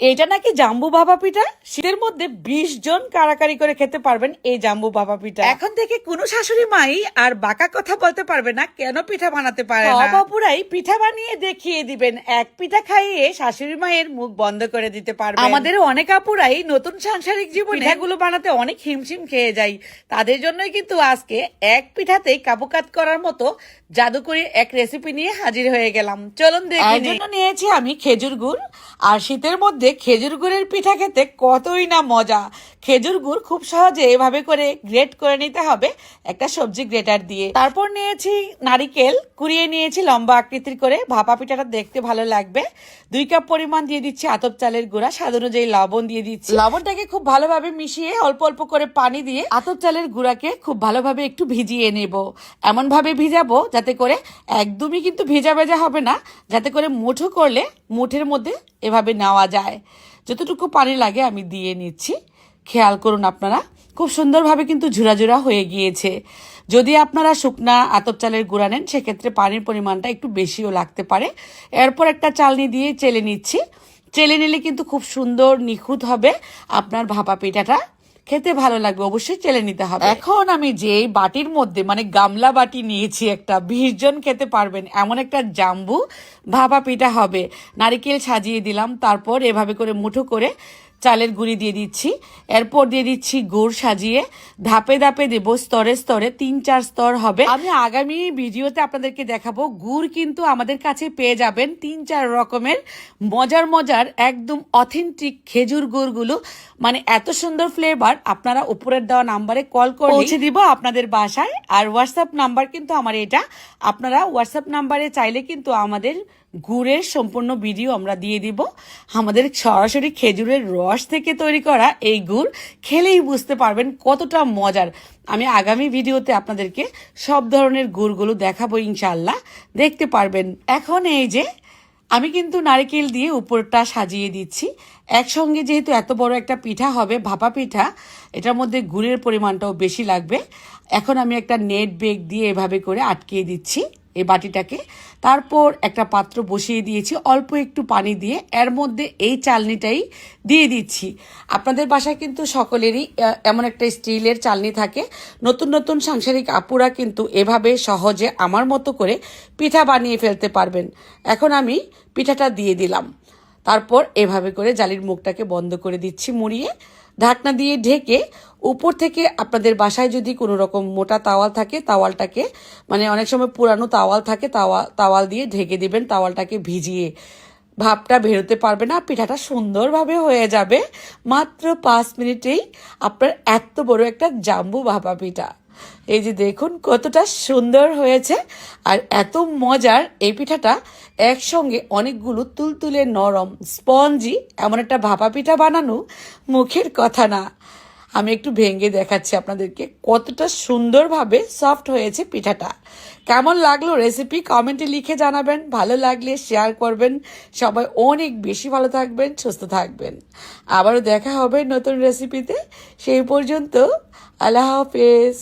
এটা নাকি জাম্বু বাবা পিঠা? শীতের মধ্যে বিশ জন কারাকারি করে খেতে পারবেন এই জাম্বু বাবা পিঠা। এখন থেকে কোনো শাশুড়ি মাই আর বাঁকা কথা বলতে পারবে না কেন পিঠা বানাতে পারে না? বাবুরাই পিঠা বানিয়ে দেখিয়ে দিবেন। এক পিঠা খাইয়ে শাশুড়ি মায়ের মুখ বন্ধ করে দিতে পারবে আমাদের অনেক আপুরাই নতুন সাংসারিক জীবনে পিঠাগুলো বানাতে অনেক হিমশিম খেয়ে যায়। তাদের জন্যই কিন্তু আজকে এক পিঠাতেই কাবুকাত করার মতো জাদুকরি এক রেসিপি নিয়ে হাজির হয়ে গেলাম। চলুন দেখি জন্য নিয়েছি আমি খেজুর গুড়। আর শীতের মধ্যে খেজুর গুড়ের পিঠা খেতে কতই না মজা। খেজুর গুড় খুব সহজে এভাবে করে গ্রেট করে নিতে হবে একটা সবজি গ্রেটার দিয়ে। তারপর নিয়েছি নারিকেল, কুড়িয়ে নিয়েছি লম্বা আকৃতির করে। ভাপা পিঠাটা দেখতে ভালো লাগবে। দুই কাপ পরিমাণ দিয়ে দিচ্ছি আতপ চালের গুঁড়া, স্বাদ অনুযায়ী লবণ দিয়ে দিচ্ছি। লবণটাকে খুব ভালোভাবে মিশিয়ে অল্প অল্প করে পানি দিয়ে আতপ চালের গুঁড়াকে খুব ভালোভাবে একটু ভিজিয়ে নেব। এমন ভাবে ভিজাবো যাতে করে একদমই কিন্তু ভেজা ভেজা হবে না, যাতে করে মুঠো করলে মুঠের মধ্যে এভাবে নেওয়া যায়। যতটুকু পানি লাগে আমি দিয়ে নিচ্ছি। খেয়াল করুন আপনারা, খুব সুন্দরভাবে কিন্তু ঝুরা ঝুরা হয়ে গিয়েছে। যদি আপনারা শুকনা আতপ চালের গুঁড়া নেন, সেক্ষেত্রে পানির পরিমাণটা একটু বেশিও লাগতে পারে। এরপর একটা চালনি দিয়ে চেলে নিচ্ছি। চেলে নিলে কিন্তু খুব সুন্দর নিখুঁত হবে। আপনার ভাপা পিঠাটা খেতে ভালো লাগবে, অবশ্যই চেলে নিতে হবে। এখন আমি যে বাটির মধ্যে মানে গামলা বাটি নিয়েছি একটা, বিশ জন খেতে পারবেন, এমন একটা জাম্বু, ভাপা পিঠা হবে। নারিকেল সাজিয়ে দিলাম, তারপর এভাবে করে মুঠো করে চালের গুঁড়ি দিয়ে দিচ্ছি। এরপর দিয়ে দিচ্ছি গুড় সাজিয়ে। ধাপে ধাপে দেব, স্তরে স্তরে তিন চার স্তর হবে। আমি আগামী ভিডিওতে আপনাদেরকে দেখাবো, গুড় কিন্তু আমাদের কাছে পেয়ে যাবেন তিন চার রকমের। মজার মজার, একদম অথেন্টিক খেজুর গুড়গুলো। মানে এত সুন্দর ফ্লেভার আপনারা উপরের দেওয়া নাম্বারে কল করে পৌঁছে দিব আপনাদের বাসায়। আর হোয়াটসঅ্যাপ নাম্বার কিন্তু আমার এটা। আপনারা হোয়াটসঅ্যাপ নাম্বারে চাইলে কিন্তু আমাদের গুড়ের সম্পূর্ণ ভিডিও আমরা দিয়ে দিব। আমাদের সরাসরি খেজুরের রস থেকে তৈরি করা এই গুড় খেলেই বুঝতে পারবেন কতটা মজার। আমি আগামী ভিডিওতে আপনাদেরকে সব ধরনের গুড়গুলো দেখাবো ইনশাল্লাহ দেখতে পারবেন। এখন এই যে আমি কিন্তু নারকেল দিয়ে উপরটা সাজিয়ে দিচ্ছি। একসঙ্গে যেহেতু এত বড় একটা পিঠা হবে, ভাপা পিঠা, এটার মধ্যে গুড়ের পরিমাণটাও বেশি লাগবে। এখন আমি একটা নেট বেগ দিয়ে এভাবে করে আটকিয়ে দিচ্ছি। এই বাটিটাকে। তারপর একটা পাত্র বসিয়ে দিয়েছি, অল্প একটু পানি দিয়ে। এর মধ্যে এই চালনিটাই দিয়ে দিচ্ছি। আপনাদের বাসায় কিন্তু সকলেরই এমন একটা স্টিলের চালনি থাকে। নতুন নতুন সাংসারিক আপুরা কিন্তু এভাবে সহজে আমার মতো করে পিঠা বানিয়ে ফেলতে পারবেন। এখন আমি পিঠাটা দিয়ে দিলাম। তারপর এভাবে করে জালির মুখটাকে বন্ধ করে দিচ্ছি মুড়িয়ে। ঢাকনা দিয়ে ঢেকে উপর থেকে আপনাদের বাসায় যদি কোনো রকম মোটা তাওয়াল থাকে, তাওয়ালটাকে মানে অনেক সময় পুরানো তাওয়াল থাকে, তাওয়া, তাওয়াল দিয়ে ঢেকে দিবেন, তাওয়ালটাকে ভিজিয়ে। ভাবটা বেরোতে পারবে না, পিঠাটা সুন্দরভাবে হয়ে যাবে। মাত্র পাঁচ মিনিটেই আপনার এত বড় একটা জাম্বু ভাপা পিঠা। এই যে দেখুন কতটা সুন্দর হয়েছে, আর এত মজার এই পিঠাটা একসঙ্গে অনেকগুলো তুলতুলে নরম স্পঞ্জি, এমন একটা ভাপা পিঠা বানানো মুখের কথা না। আমি একটু ভেঙে দেখাচ্ছি আপনাদেরকে কতটা সুন্দরভাবে সফট হয়েছে পিঠাটা। কেমন লাগল রেসিপি কমেন্টে লিখে জানাবেন। ভালো লাগলে শেয়ার করবেন। সবাই অনেক বেশি ভালো থাকবেন, সুস্থ থাকবেন। আবারও দেখা হবে নতুন রেসিপিতে সেই পর্যন্ত আল্লাহ হাফেজ।